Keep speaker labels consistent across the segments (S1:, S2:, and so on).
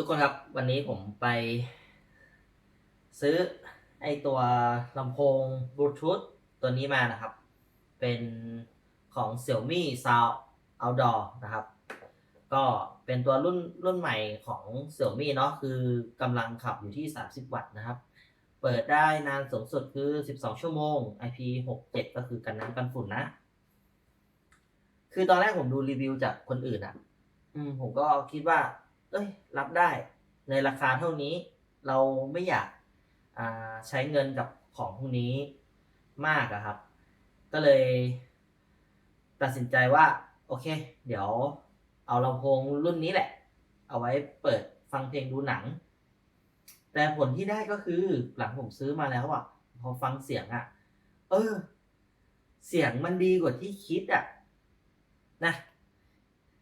S1: ทุกคนครับวันนี้ผมไป ซื้อไอตัวลำโพงบลูทูธตัวนี้มานะครับ เป็นของ Xiaomi Sound Outdoor นะครับ ก็เป็นตัวรุ่นรุ่นใหม่ของ Xiaomi เนาะคือกำลังขับอยู่ที่ 30 วัตต์นะครับ เปิดได้นานสูงสุดคือ 12 ชั่วโมง IP67 ก็คือกันน้ำกันฝุ่นนะ คือตอนแรกผมดูรีวิวจากคนอื่นอะ่ะ อืมผมก็คิดว่า เอ้ยรับได้ในราคาเท่านี้เราไม่อยากใช้เงินกับของพวกนี้มากอะครับ ก็เลย ตัดสินใจว่า โอเค เดี๋ยวเอาลำโพงรุ่นนี้แหละ เอาไว้เปิดฟังเพลงดูหนัง แต่ผลที่ได้ก็คือหลังผมซื้อมาแล้วอะพอฟังเสียงอะเออ เสียงมันดีกว่าที่คิดอะนะ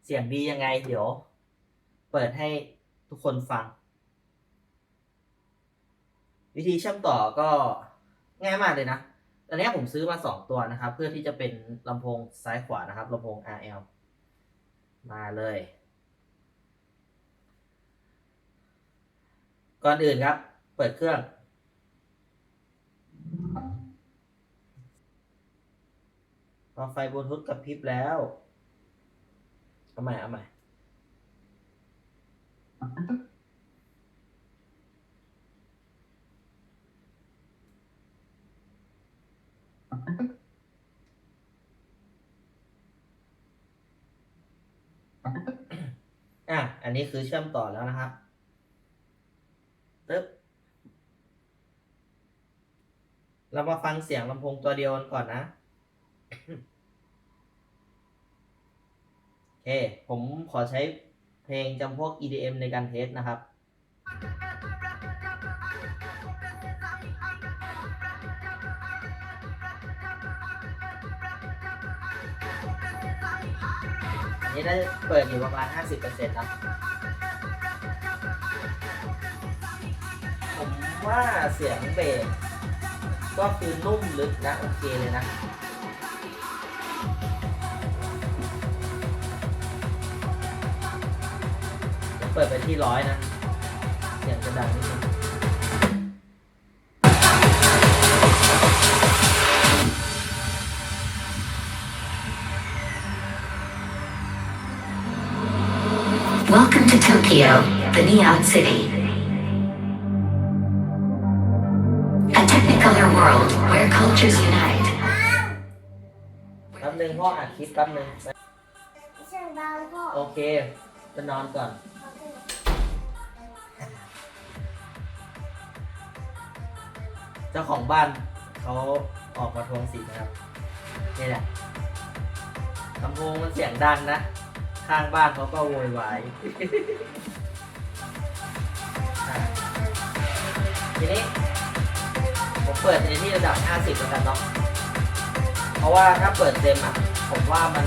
S1: เสียงดียังไง เดี๋ยว เปิดให้ทุกคนฟัง วิธีเชื่อมต่อก็ง่ายมากเลยนะตอนนี้ผมซื้อมาสองตัวนะครับ เพื่อที่จะเป็นลำโพงซ้ายขวานะครับลำโพง RL มาเลย ก่อนอื่นครับ เปิดเครื่อง พอไฟบลูทูธกับพริบแล้ว เอาใหม่เอาใหม่ อะ อันนี้คือเชื่อมต่อแล้วนะครับตึ๊บ เรามาฟังเสียงลำโพงตัวเดียวกันก่อนนะ โอเค ผมขอใช้ เพลงจำพวก EDM ในการเทสนะครับ อันนี้ได้เปิดอยู่ประมาณ 50%นะผมว่าเสียงเบสก็คือนุ่มลึกนะ โอเคเลยนะ เปิดไปที่ร้อยนะเสียงจะดังนิดนึง
S2: Welcome to Tokyo, the Neon City. A technicolor world where cultures unite.
S1: แป๊บนึงพ่ออัดคลิปแป๊บนึง
S3: เสียงดังพ่อ
S1: โอเคไปนอนก่อน จ้าของบ้านเขาออกมาทวงสิทธิ์นะครับนี่แหละลำโพงมันเสียงดังนะ ข้างบ้านเขาก็โวยวายทีนี้ผมเปิดในที่ระดับ 50 แล้วกันเนาะเพราะว่าถ้าเปิดเต็มอะ ผมว่ามัน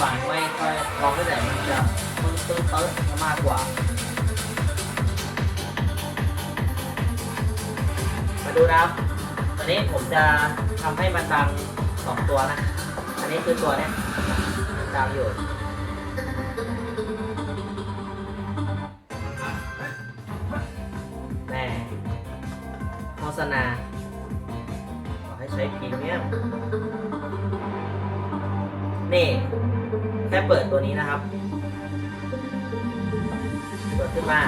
S1: ฟังไม่ค่อยร้องไม่ไหนมันจะตึ้งตึ้งตึ้งมากกว่ามาดูนะครับ นนี้ผมจะทำให้มันดังสองตัวนะ อันนี้คือตัวเนี้ยมันดังอยู่แม่โฆษณาขอให้ใช้พรีเมียมนี่ แค่เปิดตัวนี้นะครับเปิดขึ้นมา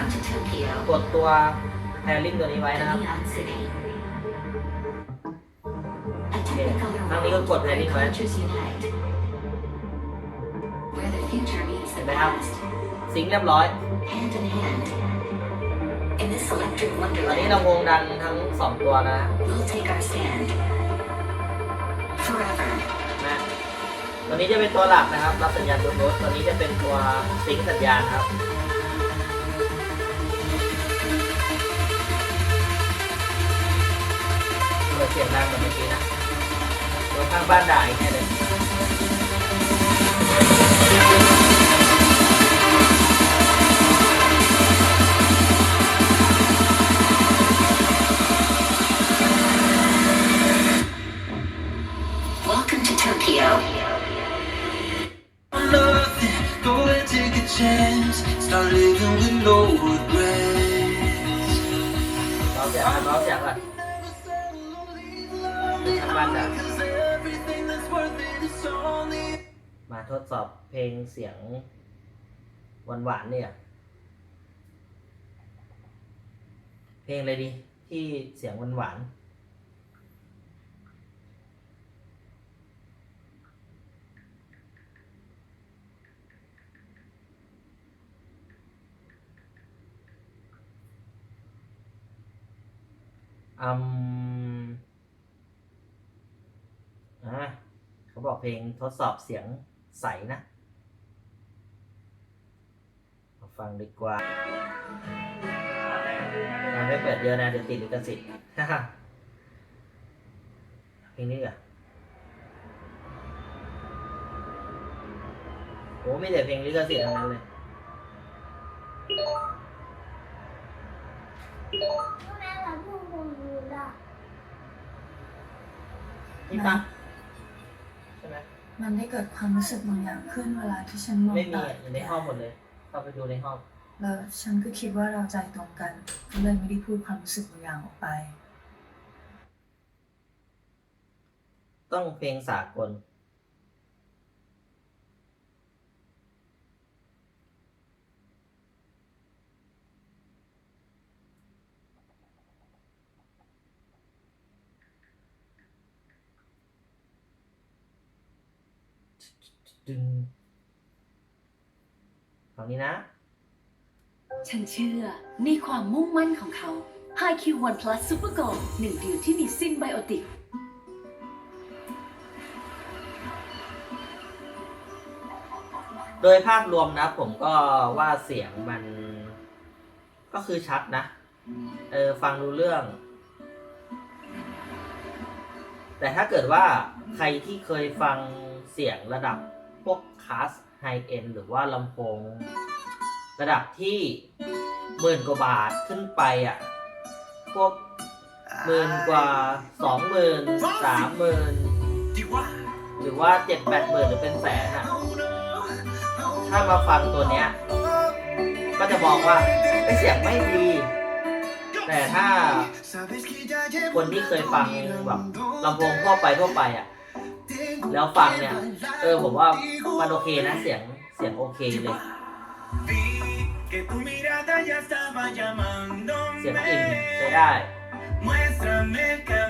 S1: กดตัวแพริ่งตัวนี้ไว้นะครับ ครั้งนี้ก็
S2: world
S1: กดแพ
S2: where
S1: ริงไว้
S2: cultures unite. Where the future meets
S1: เห็
S2: the
S1: นไหมครับ
S2: past,
S1: สิงค์เรียบร้อย
S2: hand in hand. In this electric
S1: ตอนนี้
S2: wonderland,
S1: ลำโพงดังทั้งสองตัวนะ
S2: we'll take our stand. Forever.
S1: นะตัวนี้จะเป็นตัวหลักนะครับ รับสัญญาณบลูทูธตัวนี้จะเป็นตัวซิงค์สัญญาณครับ เปิดเสียงดังเหมือนเมื่อกี้นะ ตัวข้างบ้านด่าอีกแน่เลย ทดสอบเพลงเสียงหวานๆเนี่ย เพลงอะไรดีที่เสียงหวานๆอืมอ่าเขาบอกเพลงทดสอบเสียง ใสนะ มาฟังดีกว่าเราไม่เปิดเยอะนะเดี๋ยวติดลิขสิทธิ์เพลงนี้เหรอะโอ้ไม่แต่เพลงลิขสิทธิ์ทั้งนั้นเลย
S3: แม่เราพูดคงรู้ละ
S1: นี่ปะใช่ไห ม
S4: มันได้เกิดความรู้สึกบางอย่างขึ้นเวลาที่ฉันมอง
S1: ไม่มี
S4: ตา
S1: อะอยู่ในห้องหมดเลยเข้าไปดูในห้อง
S4: แล้วฉันก็คิดว่าเราใจตรงกันก็เลยไม่ได้พูดความรู้สึกบางอย่างออกไป
S1: ต้องเพลงสากล ดึงฝั่งนี้นะ
S5: ฉันเชื่อในความมุ่งมั่นของเขา HiQ One Plus Super Go หนึ่งเดียวที่มีซิมไบโอติก
S1: โดยภาพรวมนะผมก็ว่าเสียงมันก็คือชัดนะ เออ ฟังรู้เรื่อง แต่ถ้าเกิดว่าใครที่เคยฟังเสียงระดับพวก คลาสไฮเอ็นหรือว่าลำโพง ระดับที่หมื่นกว่าบาทขึ้นไปอะ พวกหมื่นกว่าสองหมื่นสามหมื่นหรือว่าเจ็ดแปดหมื่นหรือเป็นแสนอะ ถ้ามาฟังตัวเนี้ย ก็จะมองว่าไอเสียงไม่ดี แต่ถ้าคนที่เคยฟังแบบลำโพงทั่วไปทั่วไปอะ แล้วฟังเนี่ย เออผมว่ามันโอเคนะเสียงเสียงโอเคเลย เสียงอิ่มใช้ได้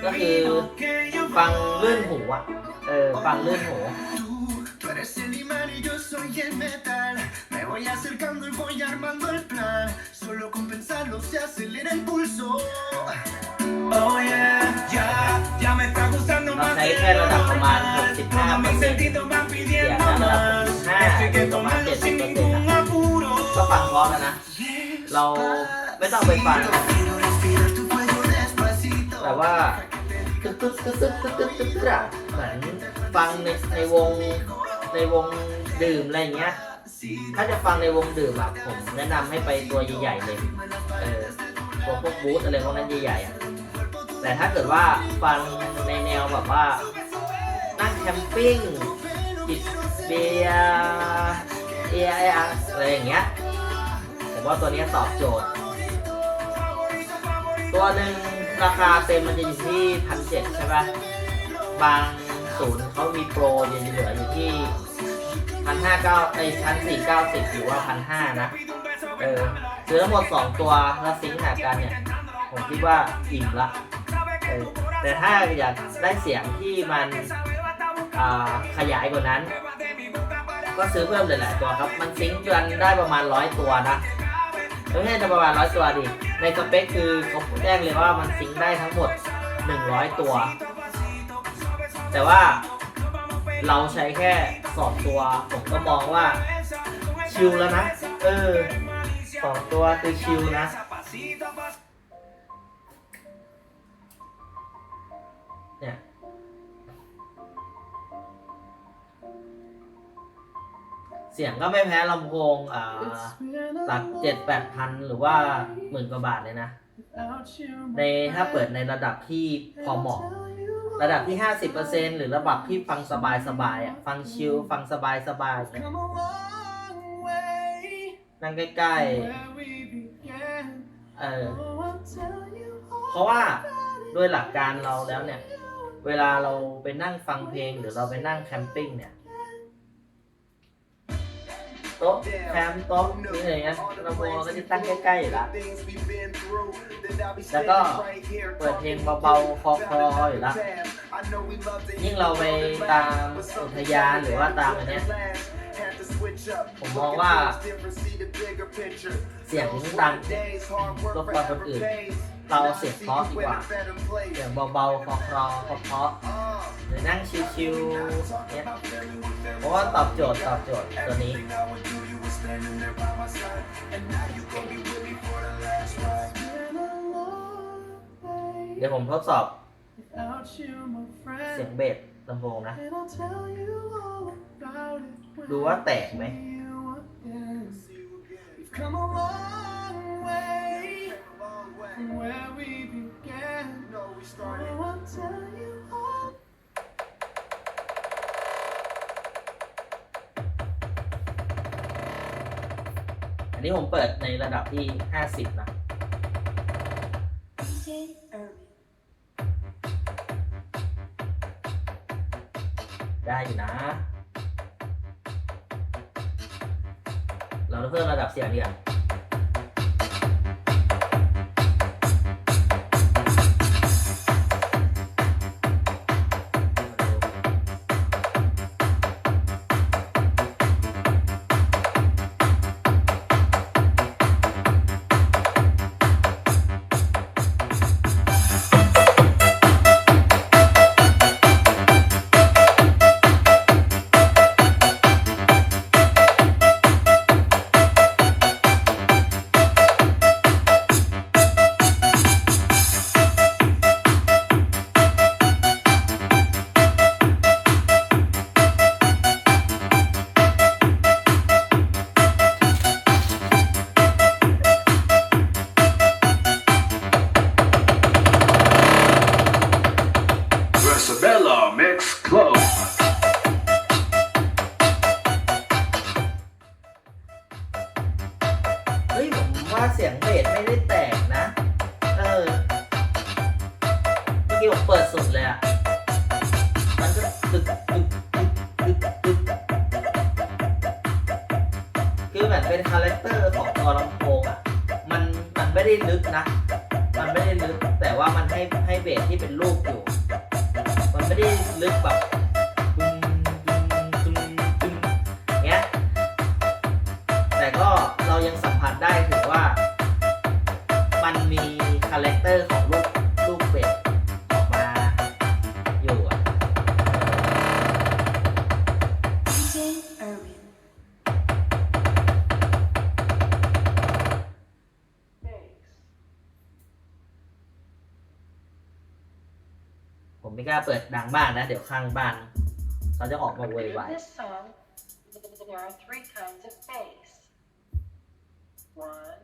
S1: ก็คือฟังลื่นหูอะ เออ ฟังลื่นหู
S6: Tú eres el imán y yo soy el metal. Me voy acercando y voy armando el plan. Solo con pensarlo se acelera el pulso. Oh yeah, ya, ya me está gustando
S1: เรา
S6: más
S1: ใช้
S6: de
S1: แค่
S6: lo
S1: ระดับประมาณ
S6: normal.
S1: 65
S6: Todos
S1: เปอ
S6: mis
S1: ร์เซ็นต์
S6: sentidos van
S1: เสียง
S6: pidiendo
S1: ถ้าระดับ
S6: más.
S1: 65
S6: Esto hay
S1: เป็
S6: que
S1: นประมาณ
S6: tomarlo
S1: 70
S6: sin
S1: เปอร์เซ็นต์
S6: ningún
S1: นะ
S6: apuro.
S1: ก็ฟังเพราะแล้วนะ เราไม่ต้องไปฟัง
S6: Quiero respirar tu cuello despacito.
S1: แต่ว่าตึ๊ดตึ๊ดตึ๊ดตึ๊ดตึ๊ดตึ๊ดตึ๊ดตึ๊ดอะเหมือนฟังในในวงในวงดื่มอะไรอย่างเงี้ย ถ้าจะฟังในวงดื่มอะผมแนะนำให้ไปตัวใหญ่ๆเลย เออตัวพวกบูธอะไรพวกนั้นใหญ่ๆอะ แต่ถ้าเกิดว่าฟังในแนวแบบว่า นั่งแคมปิ้งจิบเบียร์เอไออะไรอย่างเงี้ยผมว่าตัวนี้ตอบโจทย์ ตัวหนึ่งราคาเต็มมันจะอยู่ที่พันเจ็ดใช่ปะบางศูนย์เขามีโปรยังเหลืออยู่ที่พันห้าเก้าไอพันสี่เก้าสิบหรือว่าพันห้านะ เออซื้อทั้งหมดสองตัวแล้วซิงค์หากันเนี่ย ผมคิดว่าอิ่มละ แต่ถ้าอยากได้เสียงที่มันขยายกว่านั้น ก็ซื้อเพิ่มหลายๆตัวครับ มันซิงค์กันได้ประมาณร้อยตัวนะไม่ใช่ประมาณร้อยตัวดิในสเปคคือเขาแจ้งเลยว่ามันซิงค์ได้ทั้งหมด 100 ตัว แต่ว่าเราใช้แค่สองตัว ผมก็มองว่าชิลแล้วนะ เออสองตัวคือชิลนะ เนี่ยเสียงก็ไม่แพ้ลำโพงอ่าหลักเจ็ดแปดพันหรือว่าหมื่นกว่าบาทเลยนะ ในถ้าเปิดในระดับที่พอเหมาะ ระดับที่50%หรือระดับที่ฟังสบายสบายอะฟังชิลฟังสบายสบายเนี่ยนั่งใกล้ๆเออเพราะว่าโดยหลักการเราแล้วเนี่ย เวลาเราไปนั่งฟังเพลงหรือเราไปนั่งแคมปิ้งเนี่ยโต๊ะแคมป์โต๊ะนี่อะไรเงี้ยลำโพงก็จะตั้งใกล้ๆอยู่ละแล้วก็เปิดเพลงเบาๆคลอๆอยู่ละยิ่งเราไปตามอุทยานหรือว่าตามอันเนี้ยผมมองว่าเสียงดังรบกวนคนอื่น เราเสียงเพราะดีกว่าเสียงเบาๆคลอๆเพาะๆหรือนั่งชิวๆเนี่ยเพราะว่าตอบโจทย์ตอบโจทย์ตัวนี้เดี๋ยวผมทดสอบเสียงเบสลำโพงนะ ดูว่าแตกไหม
S6: from where we began. No, we started. Oh, I'll tell you all.
S1: อันนี้ผมเปิดในระดับที่ 50 นะ คือเหมือนเป็นคาแรคเตอร์ของตัวลำโพงอะ มันมันไม่ได้ลึกนะ มันไม่ได้ลึกแต่ว่ามันให้ให้เบสที่เป็นรูปอยู่ มันไม่ได้ลึกแบบตึงตึงตึงตึงเงี้ย แต่ก็เรายังสัมผัสได้ถึงว่า มันมีคาแรคเตอร์ของ ไม่กล้าเปิดดังบ้านนะ เดี๋ยวข้างบ้านเขาจะออกมาโวยวาย
S7: there are three kinds of bass. One,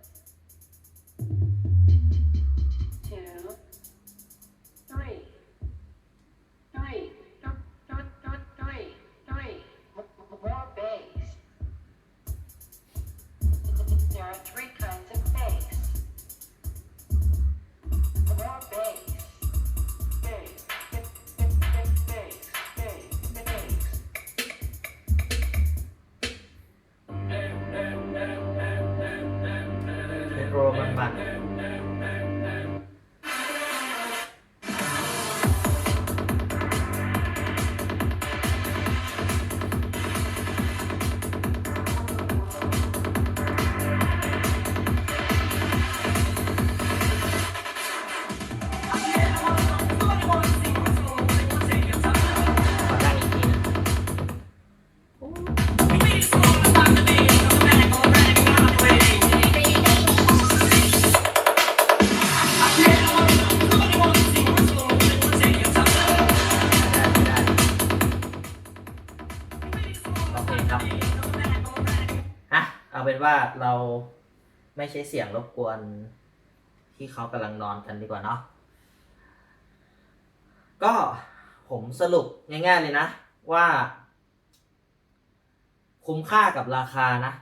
S1: ว่าเราไม่ใช้เสียงรบกวนที่เขากำลังนอนกันดีกว่าเนาะก็ผมสรุปง่ายๆเลยนะ ว่า คุ้มค่ากับราคานะ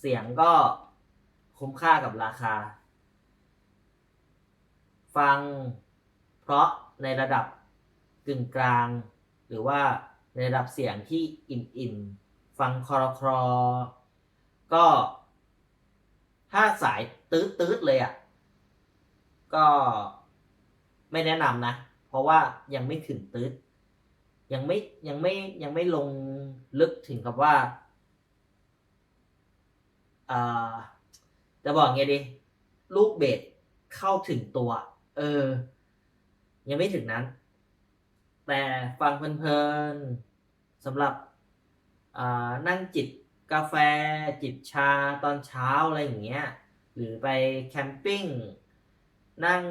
S1: เสียงก็คุ้มค่ากับราคา ฟังเพราะในระดับกึ่งกลาง หรือว่าในระดับเสียงที่อิ่มๆ ฟังคอรครอ ก็ ถ้าสายตืดๆเลยอะ่ะ ก็ไม่แนะนำนะ เพราะว่ายังไม่ถึงตืดยังไม่ยังไม่ยังไม่ลงลึกถึงกับว่าอ่าจะบอกไงดี ลูกเบสเข้าถึงตัว เออ ยังไม่ถึงนั้น แต่ฟังเพลินๆสำหรับนั่งจิบ กาแฟจิบชาตอนเช้าอะไรอย่างเงี้ย หรือไปแคมปิ้ง นั่ง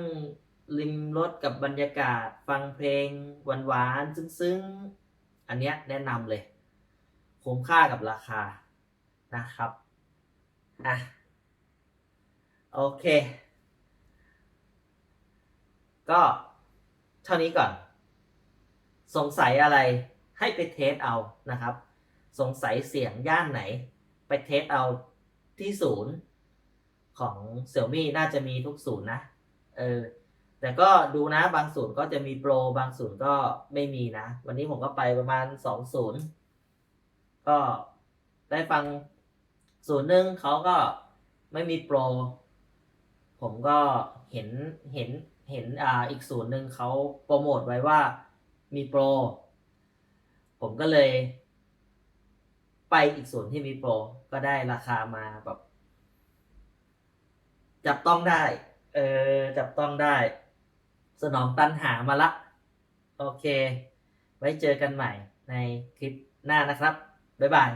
S1: ริมรถกับบรรยากาศ ฟังเพลงหวานๆซึ้งๆ อันเนี้ยแนะนำเลย คุ้มค่ากับราคานะครับ อะ โอเค ก็เท่านี้ก่อน สงสัยอะไรให้ไปเทสเอานะครับ สงสัยเสียงย่านไหน ไปเทสเอาที่ศูนย์ของ Xiaomi น่าจะมีทุกศูนย์นะ เออ แต่ก็ดูนะบางศูนย์ก็จะมีโปร บางศูนย์ก็ไม่มีนะ วันนี้ผมก็ไปประมาณสองศูนย์ก็ได้ฟังศูนย์หนึ่งเขาก็ไม่มีโปร ผมก็เห็นเห็นเห็นอ่าอีกศูนย์หนึ่งเขาโปรโมทไว้ว่ามีโปร ผมก็เลย ไปอีกส่วนที่มีโปรก็ได้ราคามาแบบ จับต้องได้ เออ จับต้องได้ สนองตันหามาละ โอเค ไว้เจอกันใหม่ในคลิปหน้านะครับ บ๊ายบาย